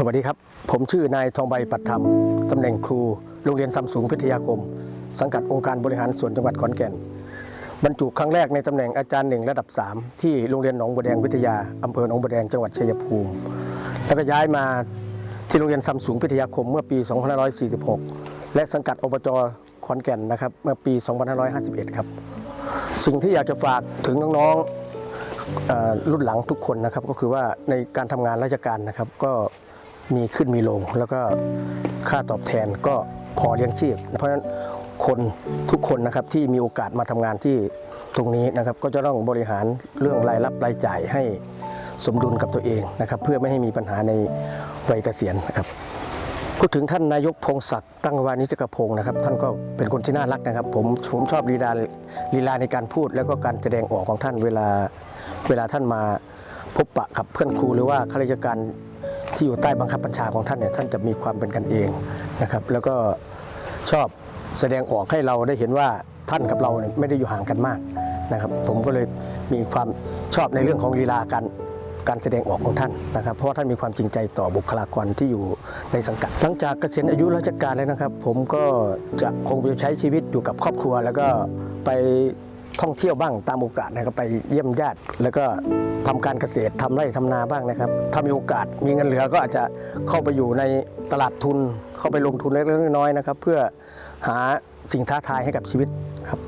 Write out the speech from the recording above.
สวัสดีครับ ผมชื่อนายทองใบปัตธรรม ตำแหน่งครู โรงเรียนซัมซุงพิทยาคม สังกัดองค์การบริหารส่วนจังหวัดขอนแก่น บรรจุครั้งแรกในตำแหน่งอาจารย์หนึ่งระดับ 3 ที่โรงเรียนหนองบัวแดงวิทยา อำเภอหนองบัวแดงจังหวัดชัยภูมิ แล้วก็ย้ายมาที่โรงเรียนซัมซุงพิทยาคมเมื่อปี 2546 และสังกัดอบจขอนแก่นนะครับเมื่อปี 2551 ครับ สิ่งที่อยากจะฝากถึงน้องๆเอ่อรุ่นหลังทุกคนนะครับก็คือว่าในการทำงานราชการนะครับ ก็ มีขึ้นมีลง แล้วก็ค่าตอบแทนก็พอเลี้ยงชีพ เพราะฉะนั้นคนทุกคนนะครับที่มีโอกาสมาทำงานที่ตรงนี้นะครับก็จะต้องบริหารเรื่องรายรับรายจ่ายให้สมดุลกับตัวเองนะครับ เพื่อไม่ให้มีปัญหาในวัยเกษียณนะครับพูดถึงท่านนายกพงศักดิ์ตั้งวานิจกพงศ์นะครับ ท่านก็เป็นคนที่น่ารักนะครับ ผมผมชอบลีลาลีลาในการพูด แล้วก็การแสดงออกของท่านเวลาเวลาท่านมาพบปะกับเพื่อนครูหรือว่าข้าราชการ ที่อยู่ใต้บังคับบัญชาของท่านเนี่ยท่านจะมีความเป็นกันเองนะครับ แล้วก็ชอบแสดงออกให้เราได้เห็นว่าท่านกับเราเนี่ยไม่ได้อยู่ห่างกันมากนะครับ ผมก็เลยมีความชอบในเรื่องของลีลาการ การแสดงออกของท่านนะครับ เพราะว่าท่านมีความจริงใจต่อบุคลากรที่อยู่ในสังกัด หลังจากเกษียณอายุราชการแล้วนะครับ ผมก็จะคงไปใช้ชีวิตอยู่กับครอบครัว แล้วก็ไปท่องเที่ยวบ้างตามโอกาสนะครับไปเยี่ยมญาติ แล้วก็ทำการเกษตรทำไร่ทำนาบ้างนะครับ ถ้ามีโอกาสมีเงินเหลือก็อาจจะเข้าไปอยู่ในตลาดทุน เข้าไปลงทุนเล็กๆน้อยๆนะครับ เพื่อหาสิ่งท้าทายให้กับชีวิตครับ